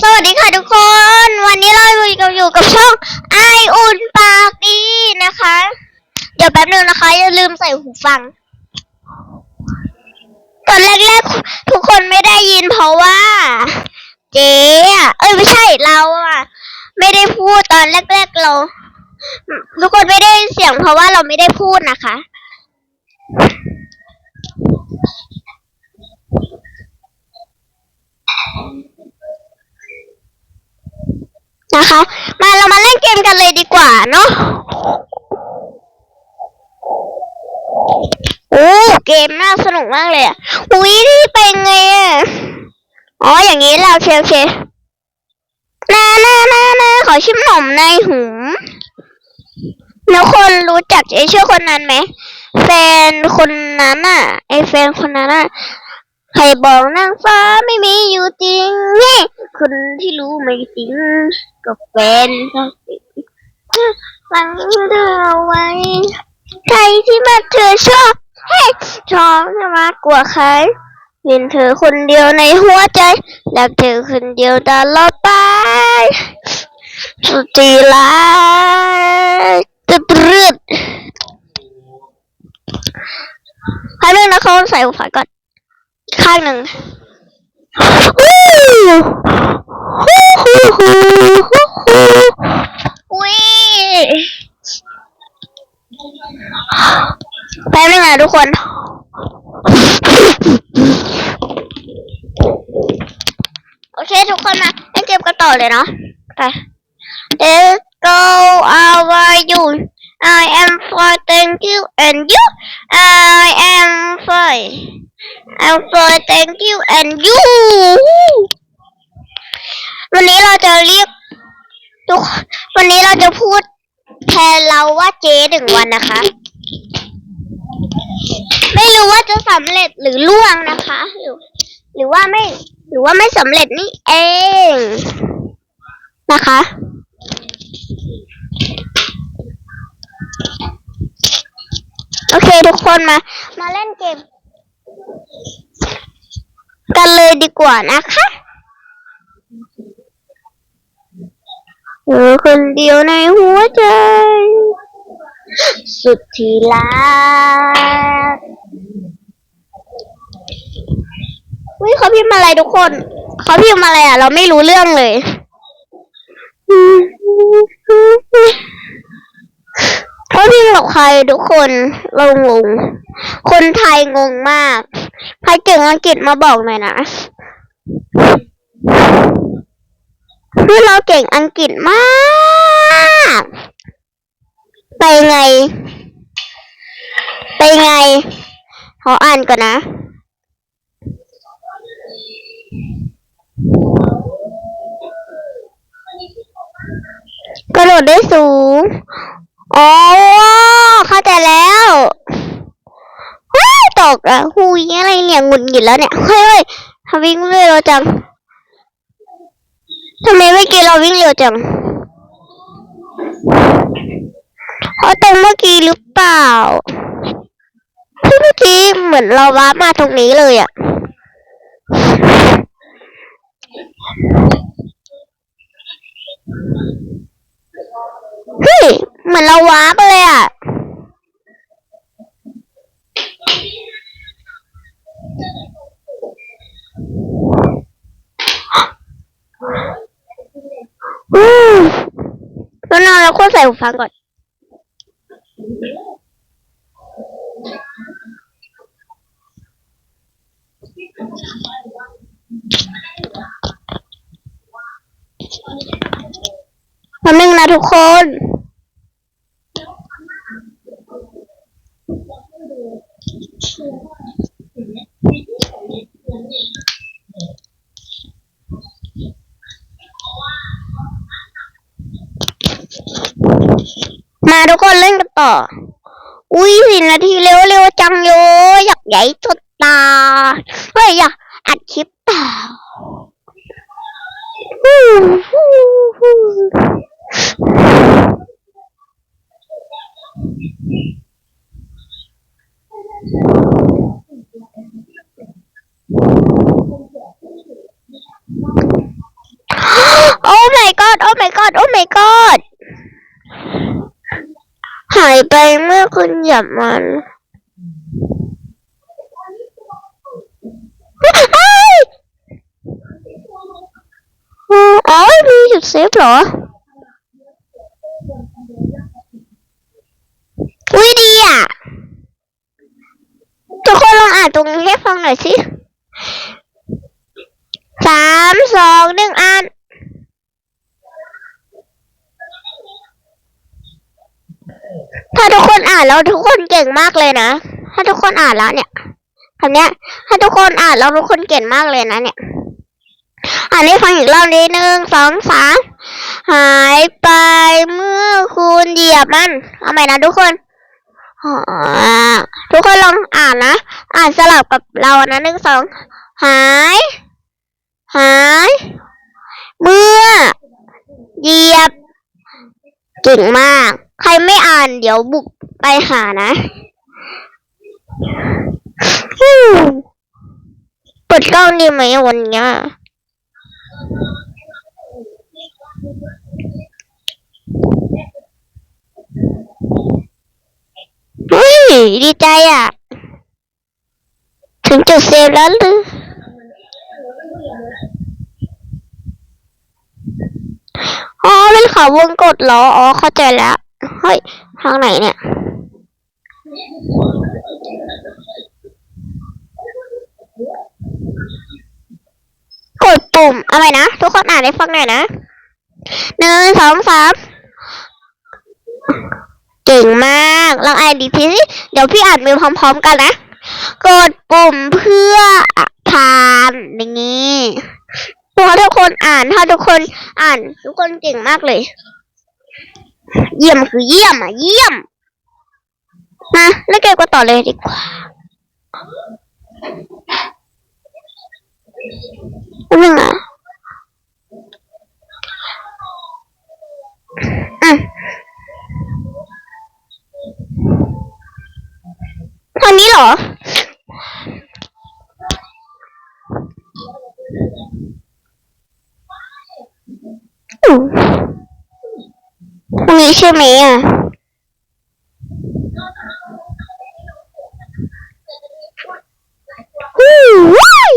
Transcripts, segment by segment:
สวัสดีค่ะทุกคน วันนี้เราอยู่กับอยู่กับช่องไออุ่นปากดีนะคะ เดี๋ยวแป๊บนึงนะคะ อย่าลืมใส่หูฟัง ตอนแรกๆทุกคนไม่ได้ยินเพราะว่า เจ๊เอ้ยไม่ใช่เราอะไม่ได้พูดตอนแรกๆเรา ทุกคนไม่ได้ยินเสียงเพราะว่าเราไม่ได้พูดนะคะ นะคะ มาเรามาเล่นเกมกันเลยดีกว่าเนาะโอ้เกมน่าสนุกมากเลยอะอุ้ยนี่เป็นไงอะอ๋ออย่างนี้แล้วโอเคโอเคนานานานาขอชิมหนมในหูแล้วคนรู้จักไอ้ชื่อคนนั้นไหมแฟนคนนั้นอะไอ้แฟนคนนั้นอะ ใครบอกนางฟ้าไม่มีอยู่จริงนี่คนที่รู้ไม่จริงก็เป็นเขาสิฟังเธอเอาไว้ ใครที่มาเธอชอบเฮ้ชอบจะมากกว่าใครเห็นเธอคนเดียวในหัวใจรักเธอคนเดียวตลอดไปสุดที่รักตึ๊ดรึดให้เรื่องนะเขาใส่หูฟังก่อน ข้างหนึ่งฮู้ฮู้ฮู้ฮู้ฮู้ฮู้อุ้ยแป๊บนึงนะทุกคน โอเค ทุกคนมาเล่นเกมกันต่อเลยเนาะไป Let's go how are you I am fine thank you and you I am fine I'm fine thank you and you วันนี้เราจะเรียกทุกวันนี้เราจะพูดแทนเราว่าเจ๊หนึ่งวันนะคะ ไม่รู้ว่าจะสำเร็จหรือล่วงนะคะ หรือหรือว่าไม่ หรือว่าไม่สำเร็จนี่เองนะคะ โอเคทุกคนมา มาเล่นเกม กันเลยดีกว่านะคะเออคนเดียวในหัวใจ สุดที่รักวิเขาพิมพ์อะไรทุกคน เขาพิมพ์อะไรอะ เราไม่รู้เรื่องเลยเขาพิมพ์กับใครทุกคน เรางง คนไทยงงมาก ใครเก่งอังกฤษมาบอกหน่อยนะ คือเราเก่งอังกฤษมาก ไปไง ไปไง ขออ่านก่อนนะกระโดดได้สูง อ๋อ เข้าใจแล้ว เฮ้ยตกอะหุยอะไรเนี่ยหงุดหงิดแล้วเนี่ย เฮ้ยทำวิ่งเร็วจังทำไมเมื่อกี้เราวิ่งเร็วจังเพราะตรงเมื่อกี้หรือเปล่าที่เมื่อกี้เหมือนเราว้ามาตรงนี้เลยอะเฮ้ยเหมือนเราว้าร์ปเลยอะอืม แล้อนแล้วก็ใส่หูฟังก่อน แป๊บนึงนะทุกคน มาทุกคนเล่นกันต่อ อุ้ยสี่นาทีเร็วเร็วจังโยอยากใหญ่สุดตาเฮ้ยอยากอัดคลิปเปล่าฮู้ฮู้ฮู้ my god โอ้ my god โอ้ my god หายไปเมื่อคุณหยียบมันเฮ้ยอ๋อมีจุดเซฟเหรออุ้ยดีอะ ทุกคนลองอ่านตรงนี้ให้ฟังหน่อยสิามสองหนึ่งอ่าน ถ้าทุกคนอ่าน แล้วทุกคนเก่งมากเลยนะ ถ้าทุกคนอ่านแล้วเนี่ยคำเนี้ย ถ้าทุกคนอ่านแล้วทุกคนเก่งมากเลยนะเนี่ยอ่านให้ฟังอีกรอบนิดหนึ่งสองสามหายไปเมื่อคุณเหยียบมัน เอาใหม่นะทุกคนทุกคนลองอ่านนะ อ่านสลับกับเรานะหนึ่งสองหาย หาย เมื่อ เหยียบ เก่งมาก ใครไม่อ่านเดี๋ยวบุกไปหานะเปิดกล้องดีไหมวันเนี้ยเฮ้ยดีใจอะ ถึงจุดเซฟแล้วหรือ อ๋อเป็นเขาวงกดเหรออ๋อเข้าใจแล้วเฮ้ยทางไหนเนี่ยกดปุ่มอาไปนะ ทุกคนอ่านให้ฟังหน่อยนะหนึ่งสองสามเก่งมากลองอ่านดีทีสิเดี๋ยวพี่อ่านไปพร้อม ๆ กันนะ กดปุ่มเพื่อผ่านอย่างนี้ พอทุกคนอ่านถ้าทุกคนอ่าน ทุกคนเก่งมากเลย เยี่ยมคือเยี่ยมอะ เยี่ยมมาแล้วเกมก็ต่อเลยดีกว่าอันนึงอะอืมทางนี้เหรอ ตรงนี้ใช่ไหมอะฮู้ว้าย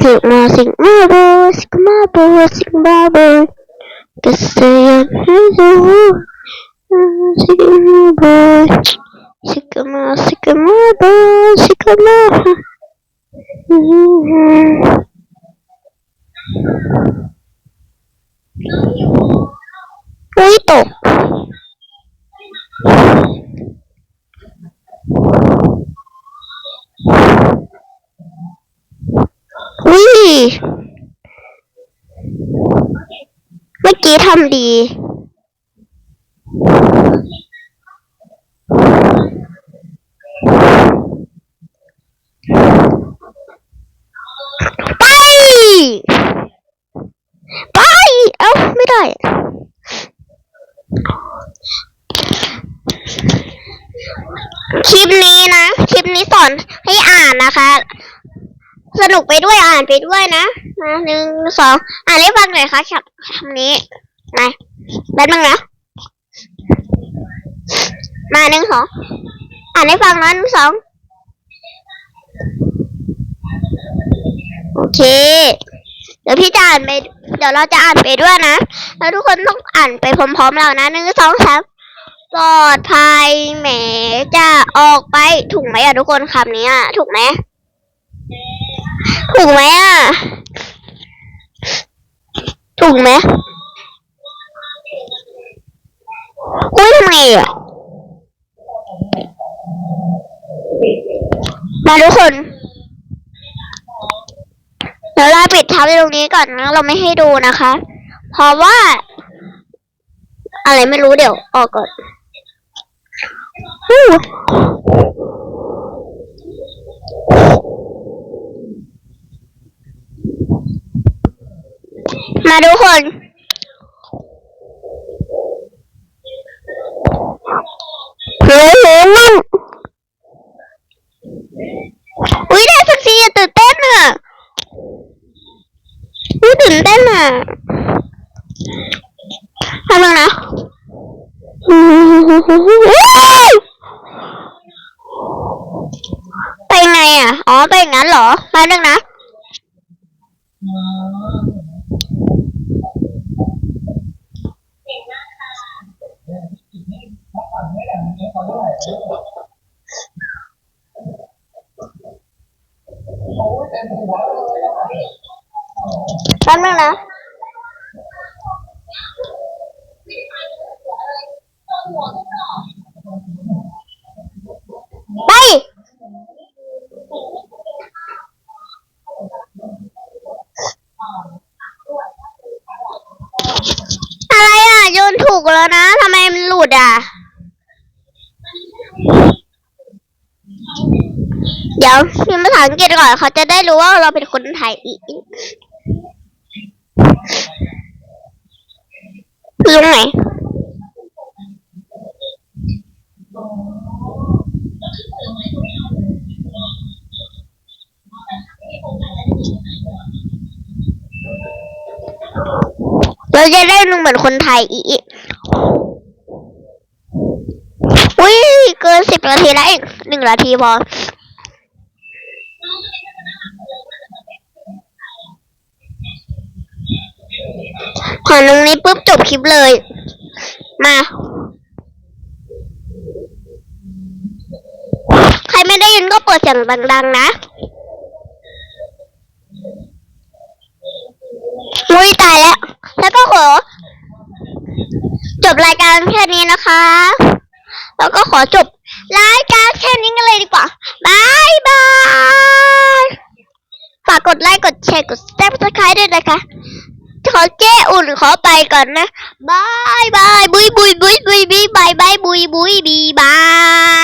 สิกมาสิกมาโวิ่งหน่อุ้ยตกอุ้ยเมื่อกี้ทำดี ไป ไป เอ้า ไม่ได้ คลิปนี้นะ คลิปนี้ส อนให้อ่านนะคะ สนุกไปด้วยอ่านไปด้วยนะมาหนึ่งสองอ่านให้ฟังหน่อยค่ะคำคำนี้มาแป๊บนึงนะมาหนึ่งสองอ่านให้ฟังนะหนึ่งสองโอเค เดี๋ยวพี่จะอ่านไป เดี๋ยวเราจะอ่านไปด้วยนะ แล้วทุกคนต้องอ่านไปพร้อมๆเรานะหนึ่งสองสาม ปลอดภัยแหมจะออกไปถูกไหมอะทุกคนคำนี้อะถูกไหมถูกไหมอะ ถูกไหมอุ้ยทำไมอะมาทุกคนเดี๋ยวเราปิดทับตรงนี้ก่อนนะเราไม่ให้ดูนะคะ เพราะว่า อะไรไม่รู้เดี๋ยวออกก่อน มาทุกคนเฮ้ยเฮ้ยนั่น ไปไงอะ อย่างนั้นเหรอมาหนึ่งนะแป๊บนึงนะ ไป อะไรอะ โยนถูกแล้วนะ ทำไมมันหลุดอะ เดี๋ ยวพิมพ์ภาษาอังกฤษก่อนเขาจะได้รู้ว่าเราเป็นคนไทยอีกคือตรงไหนเราจะได้ดูเหมือนคนไทยอีกอุ้ยเกินสิบนาทีแล้วอีกหนึ่งนาทีพอ พอตรงนี้ปุ๊บจบคลิปเลย มา ใครไม่ได้ยินก็เปิดเสียงดังๆนะมุ้ยตายแล้ว แล้วก็ขอ จบรายการแค่นี้นะคะ แล้วก็ขอจบรายการแค่นี้กันเลยดีกว่าบายบาย ฝากกดไลค์ กดแชร์ กด subscribe ด้วยนะคะ ขอเจ้อุ่นขอไปก่อนนะบายบายบุยบุยบุยบุยบีบายบายบุยบุยบีบาย